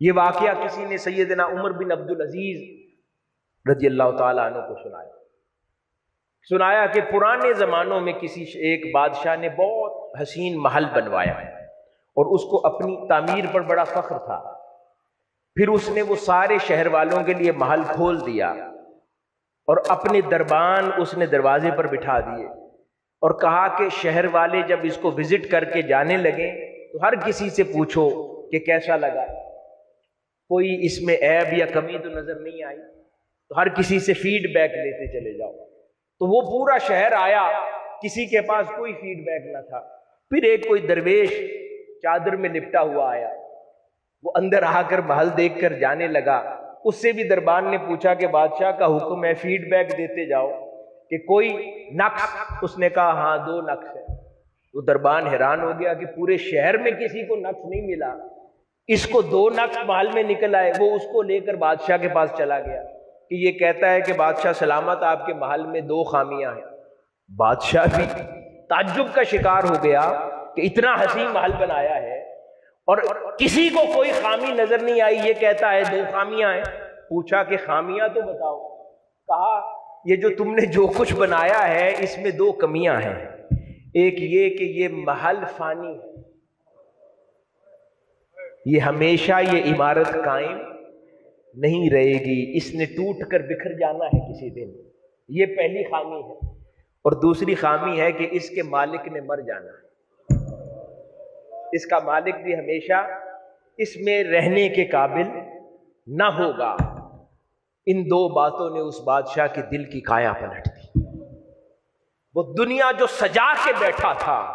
یہ واقعہ کسی نے سیدنا عمر بن عبد العزیز رضی اللہ تعالیٰ عنہ کو سنایا۔ سنایا کہ پرانے زمانوں میں کسی ایک بادشاہ نے بہت حسین محل بنوایا ہے اور اس کو اپنی تعمیر پر بڑا فخر تھا۔ پھر اس نے وہ سارے شہر والوں کے لیے محل کھول دیا اور اپنے دربان اس نے دروازے پر بٹھا دیے اور کہا کہ شہر والے جب اس کو وزٹ کر کے جانے لگے تو ہر کسی سے پوچھو کہ کیسا لگا۔ کوئی اس میں عیب یا کمی تو نظر نہیں آئی، تو ہر کسی سے فیڈ بیک لیتے چلے جاؤ۔ تو وہ پورا شہر آیا، کسی کے پاس کوئی فیڈ بیک نہ تھا۔ پھر ایک کوئی درویش چادر میں لپٹا ہوا آیا۔ وہ اندر آ کر محل دیکھ کر جانے لگا۔ اس سے بھی دربان نے پوچھا کہ بادشاہ کا حکم ہے فیڈ بیک دیتے جاؤ کہ کوئی نقص اس نے کہا ہاں دو نقص ہے وہ دربان حیران ہو گیا کہ پورے شہر میں کسی کو نقص نہیں ملا۔ اس کو دو نقص محل میں نکل آئے، وہ اس کو لے کر بادشاہ کے پاس چلا گیا کہ یہ کہتا ہے کہ بادشاہ سلامت، آپ کے محل میں دو خامیاں ہیں۔ بادشاہ بھی تعجب کا شکار ہو گیا کہ اتنا حسین محل بنایا ہے اور کسی کو کوئی خامی نظر نہیں آئی، یہ کہتا ہے دو خامیاں ہیں۔ پوچھا کہ خامیاں تو بتاؤ۔ کہا، یہ جو تم نے جو کچھ بنایا ہے، اس میں دو کمیاں ہیں۔ ایک یہ کہ یہ محل فانی ہے۔ یہ ہمیشہ یہ عمارت قائم نہیں رہے گی۔ اس نے ٹوٹ کر بکھر جانا ہے کسی دن۔ یہ پہلی خامی ہے۔ اور دوسری خامی ہے کہ اس کے مالک نے مر جانا ہے۔ اس کا مالک بھی ہمیشہ اس میں رہنے کے قابل نہ ہوگا۔ ان دو باتوں نے اس بادشاہ کے دل کی کایا پلٹ دی۔ وہ دنیا جو سجا کے بیٹھا تھا،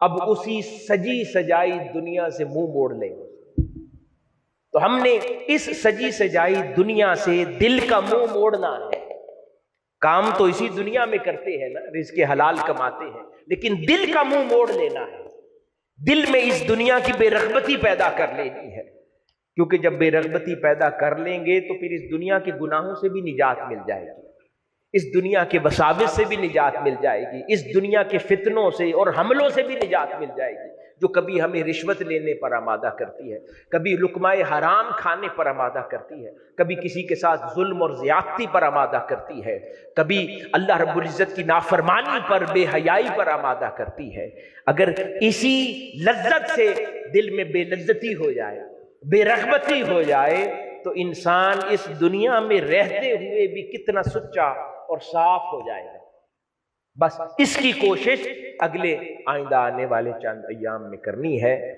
اب اسی سجی سجائی دنیا سے منہ موڑ لیں تو ہم نے اس سجی سجائی دنیا سے دل کا منہ موڑنا ہے۔ کام تو اسی دنیا میں کرتے ہیں نا، رزق حلال کماتے ہیں، لیکن دل کا منہ موڑ لینا ہے۔ دل میں اس دنیا کی بے رغبتی پیدا کر لینی ہے۔ کیونکہ جب بے رغبتی پیدا کر لیں گے تو پھر اس دنیا کے گناہوں سے بھی نجات مل جائے گی۔ اس دنیا کے بساوت سے بھی نجات مل جائے گی۔ اس دنیا کے فتنوں سے اور حملوں سے بھی نجات مل جائے گی۔ جو کبھی ہمیں رشوت لینے پر آمادہ کرتی ہے، کبھی لکمائے حرام کھانے پر آمادہ کرتی ہے، کبھی کسی کے ساتھ ظلم اور زیادتی پر آمادہ کرتی ہے، کبھی اللہ رب العزت کی نافرمانی پر بے حیائی پر آمادہ کرتی ہے۔ اگر اسی لذت سے دل میں بے لذتی ہو جائے، بے رغبتی ہو جائے، تو انسان اس دنیا میں رہتے ہوئے بھی کتنا سچا اور صاف ہو جائے گا۔ بس اس کی کوشش اگلے آئندہ آنے والے چند ایام میں کرنی ہے۔